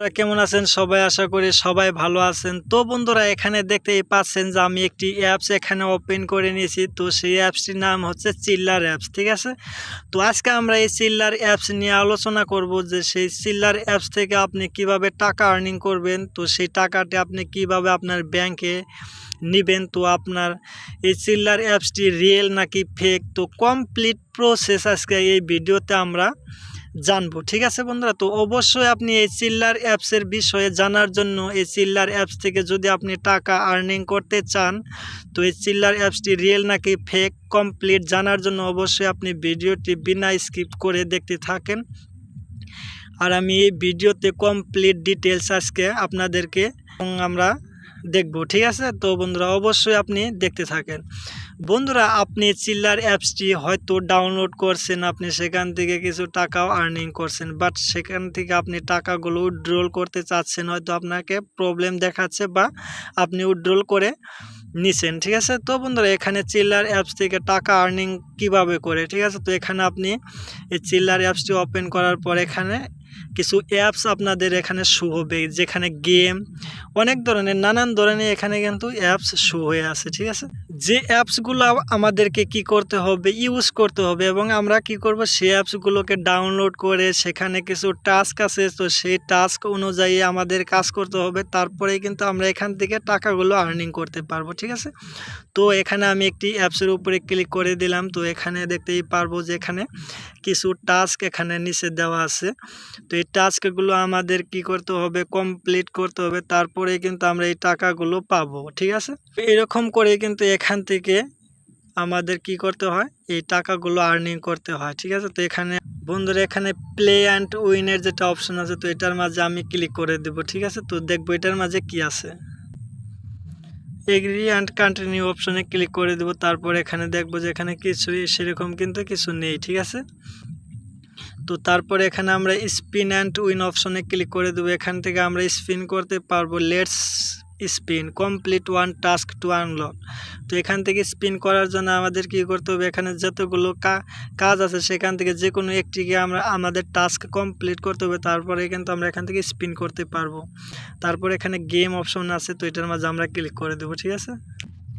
আপনারা কেমন আছেন? সবাই আশা করি সবাই ভালো আছেন। তো বন্ধুরা, এখানে দেখতেই পাচ্ছেন যে আমি একটি অ্যাপস এখানে ওপেন করে নিয়েছি। তো সেই অ্যাপসটির নাম হচ্ছে চিল্লার অ্যাপস ঠিক আছে? তো আজকে আমরা এই চিল্লার অ্যাপস নিয়ে আলোচনা করব যে সেই চিল্লার অ্যাপস থেকে আপনি কীভাবে টাকা আর্নিং করবেন, তো সেই টাকাটি আপনি কীভাবে আপনার ব্যাংকে নিবেন, তো আপনার এই চিল্লার অ্যাপসটি রিয়েল নাকি ফেক তো কমপ্লিট প্রসেস আজকে এই ভিডিওতে আমরা জানব, ঠিক আছে বন্ধুরা? তো অবশ্যই আপনি এই চিল্লার অ্যাপসের বিষয়ে জানার জন্য এই চিল্লার অ্যাপস থেকে যদি আপনি টাকা আর্নিং করতে চান, তো এই চিল্লার অ্যাপসটি রিয়েল নাকি ফেক কমপ্লিট জানার জন্য অবশ্যই আপনি ভিডিওটি বিনা স্কিপ করে দেখতে থাকেন। আর আমি এই ভিডিওতে কমপ্লিট ডিটেলস আজকে আপনাদেরকে আমরা দেখব, ঠিক আছে? তো বন্ধুরা, অবশ্যই আপনি দেখতে থাকেন। বন্ধুরা, আপনি চিল্লার অ্যাপসটি হয়তো ডাউনলোড করছেন, আপনি সেখান থেকে কিছু টাকাও আর্নিং করছেন বাট সেখান থেকে আপনি টাকাগুলো উইথড্রল করতে চাচ্ছেন, হয়তো আপনাকে প্রবলেম দেখাচ্ছে বা আপনি উইথড্রল করে নিছেন, ঠিক আছে? তো বন্ধুরা, এখানে চিল্লার অ্যাপস থেকে টাকা আর্নিং কীভাবে করে, ঠিক আছে? তো এখানে আপনি এই চিল্লার অ্যাপসটি ওপেন করার পর এখানে কিছু অ্যাপস আপনাদের এখানে শো হবে, যেখানে গেম অনেক ধরনের, নানান ধরনের এখানে কিন্তু অ্যাপস শো হয়ে আছে, ঠিক আছে? যে অ্যাপসগুলো আমাদেরকে কি করতে হবে ইউজ করতে হবে এবং আমরা কি করব সেই অ্যাপসগুলোকে ডাউনলোড করে সেখানে কিছু টাস্ক আছে, তো সেই টাস্ক অনুযায়ী আমাদের কাজ করতে হবে, তারপরেই কিন্তু আমরা এখান থেকে টাকাগুলো আর্নিং করতে পারব, ঠিক আছে? তো এখানে আমি একটি অ্যাপসের উপরে ক্লিক করে দিলাম, তো এখানে দেখতেই পারব যে এখানে কিছু টাস্ক এখানে নিচে দেওয়া আছে। তো এই টাস্কগুলো আমাদের কি করতে হবে? কমপ্লিট করতে হবে। তারপরে কিন্তু আমরা এই টাকাগুলো পাবো, ঠিক আছে? এরকম করে কিন্তু এখান থেকে আমাদের কি করতে হয়? এই টাকাগুলো আর্নিং করতে হয়, ঠিক আছে? তো এখানে বন্ধুরা, এখানে প্লে অ্যান্ড উইনের যেটা অপশন আছে, তো এটার মাঝে আমি ক্লিক করে দেবো, ঠিক আছে? তো দেখব এটার মাঝে কি আছে। এগ্রি অ্যান্ড কন্টিনিউ অপশনে ক্লিক করে দেবো। তারপর এখানে দেখব যে এখানে কিছুই সেরকম কিন্তু কিছু নেই, ঠিক আছে? তো তারপরে এখানে আমরা স্পিন অ্যান্ড উইন অপশনে ক্লিক করে দেবো। এখান থেকে আমরা স্পিন করতে পারব। Let's spin complete one task to unlock তো এখান থেকে স্পিন করার জন্য আমাদের কি করতে হবে? এখানে যতগুলো কাজ আছে, সেখান থেকে যে কোনো একটিকে আমরা আমাদের টাস্ক কমপ্লিট করতে হবে। তারপরে কিন্তু আমরা এখান থেকে স্পিন করতে পারব। তারপর এখানে গেম অপশন আছে, তো এটার মাঝে আমরা ক্লিক করে দেবো, ঠিক আছে?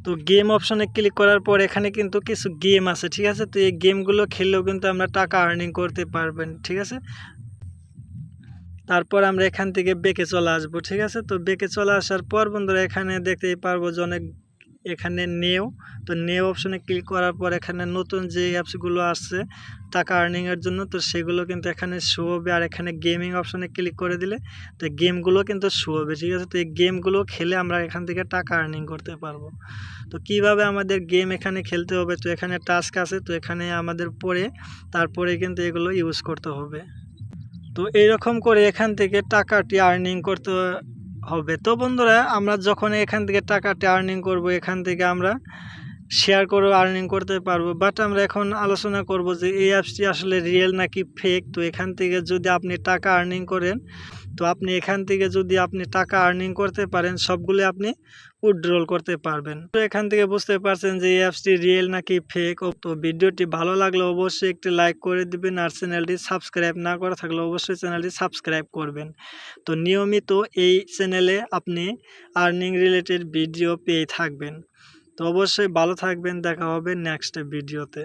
তো গেম অপশানে ক্লিক করার পর এখানে কিন্তু কিছু গেম আছে, ঠিক আছে? তো এই গেমগুলো খেললেও কিন্তু আমরা টাকা আর্নিং করতে পারবেন, ঠিক আছে? তারপর আমরা এখান থেকে বেঁকে চলে আসব, ঠিক আছে? তো বেঁকে চলে আসার পর বন্ধুরা এখানে দেখতেই পারব যে অনেক এখানে নেও। তো নেও অপশনে ক্লিক করার পর এখানে নতুন যে অ্যাপসগুলো আসছে, টাকা আর্নিংয়ের জন্য, তো সেগুলো কিন্তু এখানে শো হবে। আর এখানে গেমিং অপশনে ক্লিক করে দিলে, তো গেমগুলো কিন্তু শো হবে, ঠিক আছে? তো এই গেমগুলো খেলে আমরা এখান থেকে টাকা আর্নিং করতে পারব। তো কীভাবে আমাদের গেম এখানে খেলতে হবে? তো এখানে টাস্ক আছে, তো এখানে আমাদের পরে, তারপরে কিন্তু এগুলো ইউজ করতে হবে। তো এইরকম করে এখান থেকে টাকাটি আর্নিং করতে হবে। তো বন্ধুরা আমরা যখন এখান থেকে টাকাটা আর্নিং করব এখান থেকে আমরা শেয়ার করে আর্নিং করতে পারব। বাট আমরা এখন আলোচনা করব যে এই অ্যাপসটি আসলে রিয়েল নাকি ফেক তো এখান থেকে যদি আপনি টাকা আর্নিং করেন, তো আপনি এখান থেকে যদি আপনি টাকা আর্নিং করতে পারেন, সবগুলো আপনি উইথড্রল করতে পারবেন। তো এখান থেকে বুঝতে পারছেন যে এই অ্যাপসটি রিয়েল নাকি ফেক তো ভিডিওটি ভালো লাগলে অবশ্যই একটি লাইক করে দিবেন আর চ্যানেলটি সাবস্ক্রাইব না করা থাকলে অবশ্যই চ্যানেলটি সাবস্ক্রাইব করবেন। তো নিয়মিত এই চ্যানেলে আপনি আর্নিং রিলেটেড ভিডিও পেয়ে থাকবেন। তো অবশ্যই ভালো থাকবেন দেখা হবে নেক্সট ভিডিওতে